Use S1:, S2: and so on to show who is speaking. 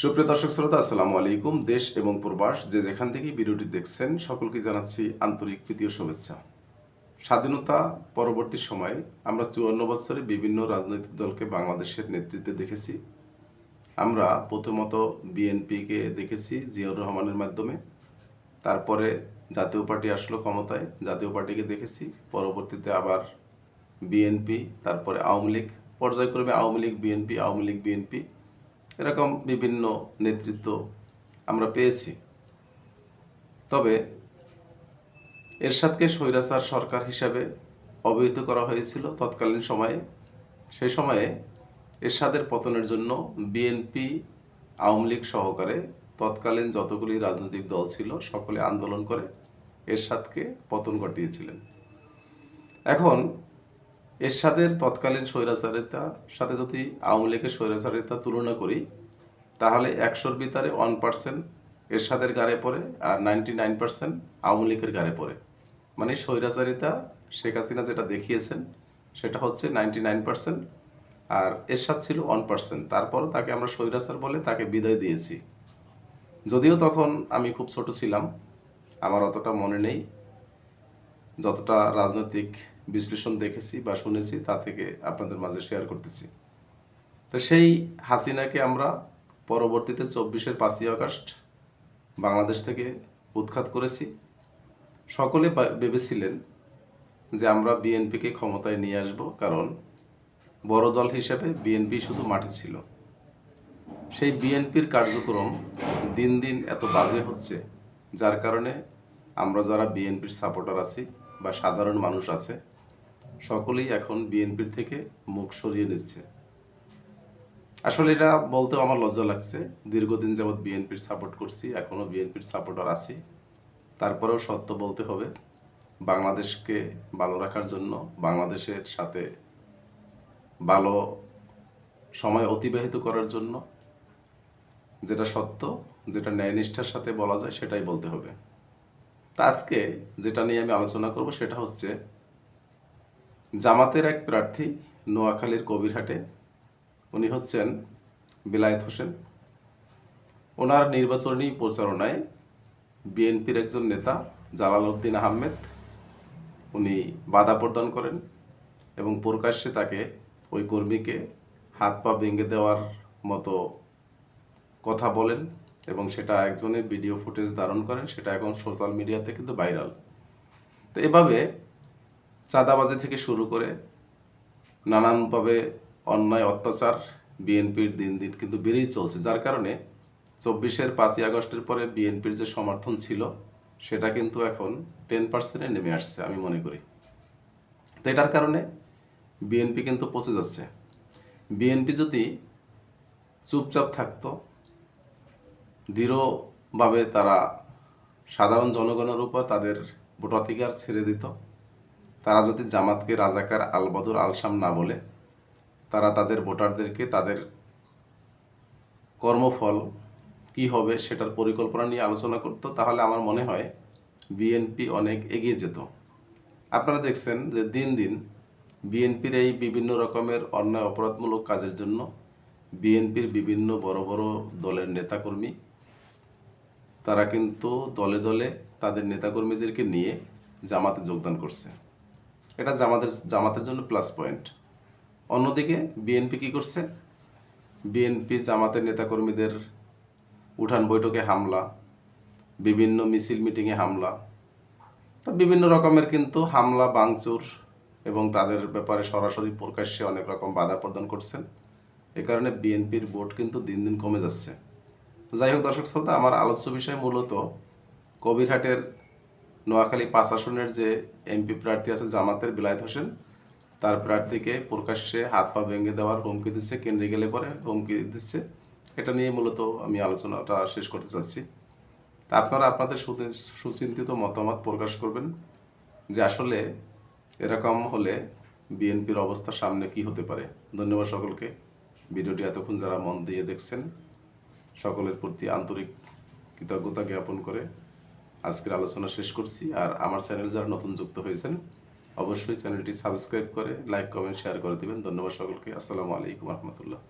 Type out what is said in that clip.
S1: সুপ্রিয় দর্শক শ্রোতা, আসসালামু আলাইকুম। দেশ এবং প্রবাস, যে যেখান থেকেই ভিডিওটি দেখছেন, সকলকে জানাচ্ছি আন্তরিক প্রীতীয় শুভেচ্ছা। স্বাধীনতা পরবর্তী সময়ে আমরা চুয়ান্ন বছরে বিভিন্ন রাজনৈতিক দলকে বাংলাদেশের নেতৃত্বে দেখেছি। আমরা প্রথমত বিএনপিকে দেখেছি জিয়াউর রহমানের মাধ্যমে। তারপরে জাতীয় পার্টি আসলো ক্ষমতায়, জাতীয় পার্টিকে দেখেছি। পরবর্তীতে আবার বিএনপি, তারপরে আওয়ামী লীগ। পর্যায়ক্রমে আওয়ামী লীগ বিএনপি, আওয়ামী লীগ বিএনপি। এরকম বিভিন্ন নেতৃত্ব আমরা পেয়েছি। তবে এরশাদকে স্বৈরাচার সরকার হিসাবে অবহিত করা হয়েছিল তৎকালীন সময়ে। সেই সময়ে এরশাদের পতনের জন্য বিএনপি, আওয়ামী লীগ সহকারে তৎকালীন যতগুলি রাজনৈতিক দল ছিল, সকলে আন্দোলন করে এরশাদকে পতন ঘটিয়েছিলেন। এখন এরশাদের তৎকালীন স্বৈরাচারিতার সাথে যদি আওয়ামী লীগের স্বৈরাচারিতা তুলনা করি, তাহলে একশোর ভিতরে ওয়ান পার্সেন্ট এরশাদের গাড়ে পড়ে আর নাইনটি নাইন পার্সেন্ট আওয়ামী লীগের গাড়ে পড়ে। মানে স্বৈরাচারিতা শেখ হাসিনা যেটা দেখিয়েছেন, সেটা হচ্ছে নাইনটি নাইন পার্সেন্ট আর এরশাদ ছিল ওয়ান পার্সেন্ট তারপরও তাকে আমরা স্বৈরাচার বলে তাকে বিদায় দিয়েছি। যদিও তখন আমি খুব ছোট ছিলাম, আমার অতটা মনে নেই, যতটা রাজনৈতিক বিশ্লেষণ দেখেছি বা শুনেছি, তা থেকে আপনাদের মাঝে শেয়ার করতেছি। তো সেই হাসিনাকে আমরা পরবর্তীতে চব্বিশের পাঁচই আগস্ট বাংলাদেশ থেকে উৎখাত করেছি। সকলে ভেবেছিলেন যে আমরা বিএনপিকে ক্ষমতায় নিয়ে আসব, কারণ বড় দল হিসেবে বিএনপি শুধু মাঠে ছিল। সেই বিএনপির কার্যক্রম দিন দিন এত বাজে হচ্ছে, যার কারণে আমরা যারা বিএনপির সাপোর্টার আছি বা সাধারণ মানুষ আছে সকলেই এখন বিএনপির থেকে মুখ সরিয়ে নিচ্ছে। আসলে এটা বলতেও আমার লজ্জা লাগছে। দীর্ঘদিন যাবৎ বিএনপির সাপোর্ট করছি এখনও বিএনপির সাপোর্টার আছি। তারপরেও সত্য বলতে হবে, বাংলাদেশকে ভালো রাখার জন্য, বাংলাদেশের সাথে ভালো সময় অতিবাহিত করার জন্য যেটা সত্য, যেটা ন্যায়নিষ্ঠার সাথে বলা যায় সেটাই বলতে হবে। তা আজকে যেটা নিয়ে আমি আলোচনা করব সেটা হচ্ছে জামাতের এক প্রার্থী নোয়াখালীর কবিরহাটে, উনি হচ্ছেন বিলায়েত হোসেন। ওনার নির্বাচনী প্রচারণায় বিএনপির একজন নেতা জালাল উদ্দিন আহমেদ, উনি বাধা প্রদান করেন এবং প্রকাশ্যে তাকে ওই কর্মীকে হাত পা ভেঙে দেওয়ার মতো কথা বলেন এবং সেটা একজনের ভিডিও ফুটেজ ধারণ করেন, সেটা এখন সোশ্যাল মিডিয়াতে কিন্তু ভাইরাল। তো এভাবে চাঁদাবাজি থেকে শুরু করে নানানভাবে অন্যায়, অত্যাচার বিএনপির দিন দিন কিন্তু বেড়েই চলছে। যার কারণে চব্বিশের পাঁচই আগস্টের পরে বিএনপির যে সমর্থন ছিল, সেটা কিন্তু এখন টেন পার্সেন্টে নেমে আসছে আমি মনে করি। তো এটার কারণে বিএনপি কিন্তু পচে যাচ্ছে। বিএনপি যদি চুপচাপ থাকতো, দৃঢ়ভাবে তারা সাধারণ জনগণের উপর তাদের ভোটাধিকার ছেড়ে দিত তারা যদি জামাতকে রাজাকার আলবদর আলসাম না বলে, তারা তাদের ভোটারদেরকে তাদের কর্মফল কি হবে সেটার পরিকল্পনা নিয়ে আলোচনা করতো, তাহলে আমার মনে হয় বিএনপি অনেক এগিয়ে যেত। আপনারা দেখছেন যে দিন দিন বিএনপির এই বিভিন্ন রকমের অন্যায় অপরাধমূলক কাজের জন্য বিএনপির বিভিন্ন বড় বড় দলের নেতাকর্মী, তারা কিন্তু দলে দলে তাদের নেতাকর্মীদেরকে নিয়ে জামাতে যোগদান করছে। এটা জামাতের জামাতের জন্য প্লাস পয়েন্ট অন্যদিকে বিএনপি কি করছে? বিএনপি জামাতের নেতাকর্মীদের উঠান বৈঠকে হামলা, বিভিন্ন মিছিল মিটিংয়ে হামলা। তা বিভিন্ন রকমের কিন্তু হামলা বাংচুর এবং তাদের ব্যাপারে সরাসরি প্রকাশ্যে অনেক রকম বাধা প্রদান করছেন। এ কারণে বিএনপির ভোট কিন্তু দিন দিন কমে যাচ্ছে। যাই হোক দর্শক শ্রোতা, আমার আলোচ্য বিষয় মূলত কবিরহাটের নোয়াখালী পাঁচ আসনের যে এমপি প্রার্থী আছে জামাতের বিলায়ত হোসেন, তার প্রার্থীকে প্রকাশ্যে হাত পা ভেঙে দেওয়ার হুমকি দিচ্ছে, কেন্দ্রে গেলে পরে হুমকি দিচ্ছে। এটা নিয়ে মূলত আমি আলোচনাটা শেষ করতে চাচ্ছি। তা আপনারা আপনাদের সুচিন্তিত মতামত প্রকাশ করবেন যে আসলে এরকম হলে বিএনপির অবস্থা সামনে কি হতে পারে। ধন্যবাদ সকলকে। ভিডিওটি এতক্ষণ যারা মন দিয়ে দেখছেন, সকলের প্রতি আন্তরিক কৃতজ্ঞতা জ্ঞাপন করে আজকের আলোচনা শেষ করছি। আর আমার চ্যানেল যারা নতুন যুক্ত হয়েছেন, অবশ্যই চ্যানেলটি সাবস্ক্রাইব করে, লাইক, কমেন্ট শেয়ার করে দিবেন। ধন্যবাদ সকলকে। আসসালামু আলাইকুম রহমতুল্লাহ।